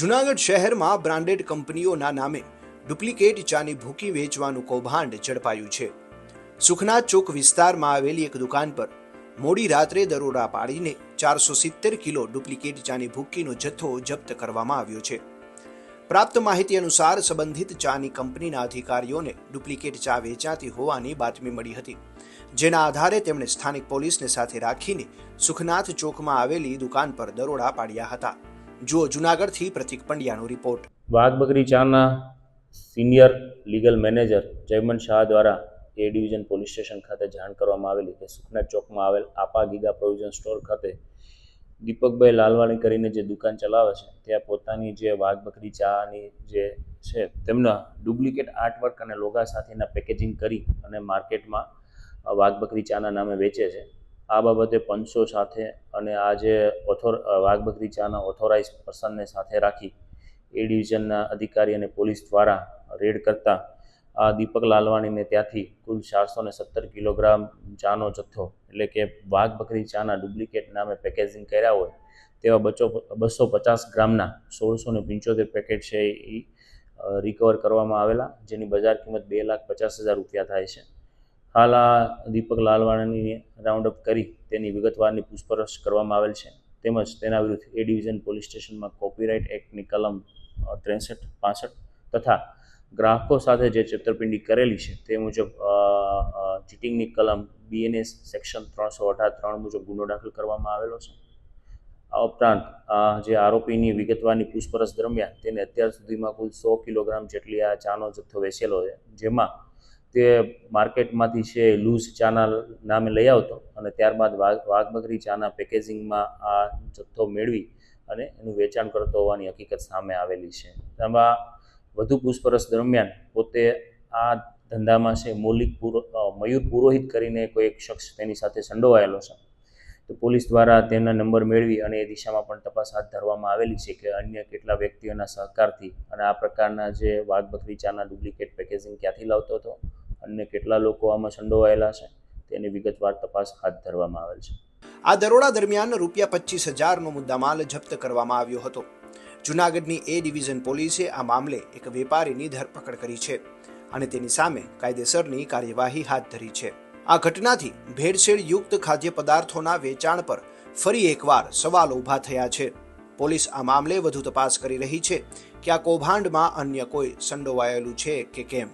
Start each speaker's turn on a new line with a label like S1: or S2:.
S1: જુનાગઢ શહેરમાં બ્રાન્ડેડ કંપનીઓના નામે ડુપ્લિકેટ ચાની ભૂકી વેચવાનું કૌભાંડ ઝડપાયું છે. સુખનાથ ચોક વિસ્તારમાં આવેલી એક દુકાન પર મોડી રાત્રે દરોડા પાડીને ચારસો સિત્તેર કિલો ડુપ્લિકેટ ચાની ભૂકીનો જથ્થો જપ્ત કરવામાં આવ્યો છે. પ્રાપ્ત માહિતી અનુસાર સંબંધિત ચાની કંપનીના અધિકારીઓને ડુપ્લિકેટ ચા વેચાતી હોવાની બાતમી મળી હતી. જેના આધારે તેમણે સ્થાનિક પોલીસને સાથે રાખીને સુખનાથ ચોકમાં આવેલી દુકાન પર દરોડા પાડ્યા હતા. જુઓ, જુનાગઢથી પ્રતિક પંડ્યાનો રિપોર્ટ
S2: વાઘ બકરી ચાના senior legal manager Jayman Shah દ્વારા એ ડિવિઝન પોલીસ સ્ટેશન ખાતે જાણ કરવામાં આવેલી કે સુખનાથ ચોકમાં આવેલ આપા ગીગા પ્રોવિઝન સ્ટોર ખાતે દીપકભાઈ લાલવાણી કરીને જે દુકાન ચલાવે છે, ત્યાં પોતાની જે વાઘ બકરી ચાની જે છે, તેમના ડુપ્લિકેટ આર્ટવર્ક અને લોગા સાથેના પેકેજિંગ કરી અને માર્કેટમાં વાઘ બકરી ચાના નામે વેચે છે. આ બાબતે પંચો સાથે અને આ જે ઓથોર વાઘબકરી ચાના ઓથોરાઇઝ પર્સનને સાથે રાખી એ ડિવિઝનના અધિકારી અને પોલીસ દ્વારા રેડ કરતા આ દીપક લાલવાણીને ત્યાંથી કુલ ચારસો ને સત્તર કિલોગ્રામ ચાનો જથ્થો, એટલે કે વાઘ બકરી ચાના ડુપ્લિકેટ નામે પેકેજિંગ કર્યા હોય, તેવા બચો, બસો પચાસ ગ્રામના સોળસો ને પંચોતેર પેકેટ છે એ રિકવર કરવામાં આવેલા, જેની બજાર કિંમત બે લાખ પચાસ હજાર રૂપિયા થાય છે. હાલ આ દીપક લાલવાણાની રાઉન્ડ અપ કરી તેની વિગતવારની પૂછપરછ કરવામાં આવેલ છે. તેમજ તેના વિરુદ્ધ એ ડિવિઝન પોલીસ સ્ટેશનમાં કોપીરાઇટ એક્ટની કલમ ત્રેસઠ, પાસઠ તથા ગ્રાહકો સાથે જે છેતરપિંડી કરેલી છે તે મુજબ ચીટિંગની કલમ બીએનએસ સેક્શન ત્રણસો અઢાર ત્રણ મુજબ ગુનો દાખલ કરવામાં આવેલો છે. આ ઉપરાંત જે આરોપીની વિગતવારની પૂછપરછ દરમિયાન તેને અત્યાર સુધીમાં કુલ સો કિલોગ્રામ જેટલી આ ચાનો જથ્થો વેચેલો છે, જેમાં તે માર્કેટમાંથી છે લૂઝ ચાના નામે લઈ આવતો અને ત્યારબાદ વાઘ, વાઘબકરી ચાના પેકેજિંગમાં આ જથ્થો મેળવી અને એનું વેચાણ કરતો હોવાની હકીકત સામે આવેલી છે. તેમાં વધુ પૂછપરછ દરમિયાન પોતે આ ધંધામાં છે મૌલિક પુરો મયુર પુરોહિત કરીને કોઈ એક શખ્સ તેની સાથે સંડોવાયેલો છે. તો પોલીસ દ્વારા તેના નંબર મેળવી અને એ દિશામાં પણ તપાસ હાથ ધરવામાં આવેલી છે કે અન્ય કેટલા વ્યક્તિઓના સહકારથી અને આ પ્રકારના જે વાઘ બકરી ચાના ડુપ્લિકેટ પેકેજિંગ ક્યાંથી લાવતો હતો અન્ય કેટલા લોકો આમાં સંડોવાયેલા છે તેની વિગતવાર તપાસ હાથ ધરવામાં આવેલ છે.
S1: આ દરોડા દરમિયાન રૂપિયા પચીસ હજારનો મુદ્દામાલ જપ્ત કરવામાં આવ્યો હતો. જુનાગઢની એ ડિવિઝન પોલીસે આ મામલે એક વેપારીની ધરપકડ કરી છે અને તેની સામે કાયદેસરની કાર્યવાહી હાથ ધરી છે. આ ઘટનાથી ભેળસેળ યુક્ત ખાદ્ય પદાર્થોના વેચાણ પર ફરી એકવાર સવાલો ઊભા થયા છે. પોલીસ આ મામલે વધુ તપાસ કરી રહી છે કે આ કૌભાંડમાં અન્ય કોઈ સંડોવાયેલું છે કે કેમ?